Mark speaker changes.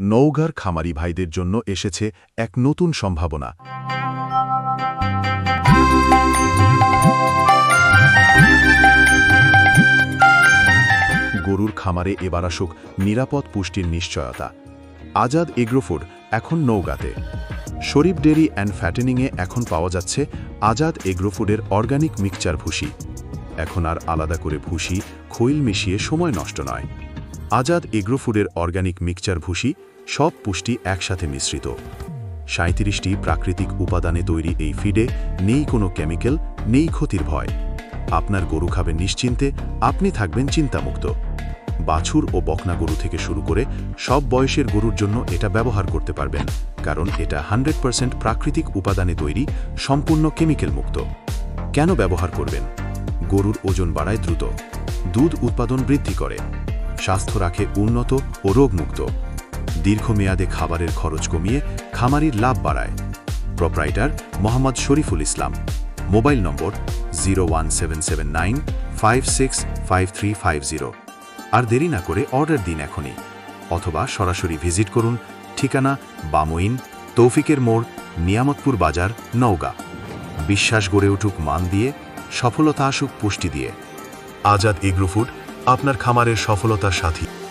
Speaker 1: নৌগার খামারি ভাইদের জন্য এসেছে এক নতুন সম্ভাবনা। গরুর খামারে এবার আসুক নিরাপদ পুষ্টির নিশ্চয়তা। আজাদ এগ্রোফুড এখন নৌগাতে শরীফ ডেরি অ্যান্ড ফ্যাটেনিংয়ে এখন পাওয়া যাচ্ছে আজাদ এগ্রোফুডের অর্গানিক মিক্সচার ভুসি। এখন আর আলাদা করে ভুসি, খৈল মিশিয়ে সময় নষ্ট নয়। আজাদ এগ্রোফুডের অর্গানিক মিক্সচার ভুসি, সব পুষ্টি একসাথে মিশ্রিত। সাঁত্রিশটি প্রাকৃতিক উপাদানে তৈরি এই ফিডে নেই কোনো কেমিক্যাল, নেই ক্ষতির ভয়। আপনার গরু খাবে নিশ্চিন্তে, আপনি থাকবেন চিন্তামুক্ত। বাছুর ও বকনা গরু থেকে শুরু করে সব বয়সের গরুর জন্য এটা ব্যবহার করতে পারবেন, কারণ এটা হান্ড্রেড প্রাকৃতিক উপাদানে তৈরি, সম্পূর্ণ কেমিক্যাল মুক্ত। কেন ব্যবহার করবেন? গরুর ওজন বাড়ায় দ্রুত। দুধ উৎপাদন বৃদ্ধি করে। স্বাস্থ্য রাখে উন্নত ও রোগমুক্ত। দীর্ঘমেয়াদে খাবারের খরচ কমিয়ে খামারির লাভ বাড়ায়। Proprietor Mohammad Shariful Islam. Mobile number zero আর দেরি না করে অর্ডার দিন এখনই। অথবা সরাসরি ভিজিট করুন ঠিকানা বামুইন, তৌফিকের মোড়, নিয়ামতপুর বাজার, নওগাঁ। বিশ্বাস গড়ে উঠুক মান দিয়ে, সফলতা আসুক পুষ্টি দিয়ে। আজাদ এগ্রোফুড আপনার খামারের সফলতার সাথী।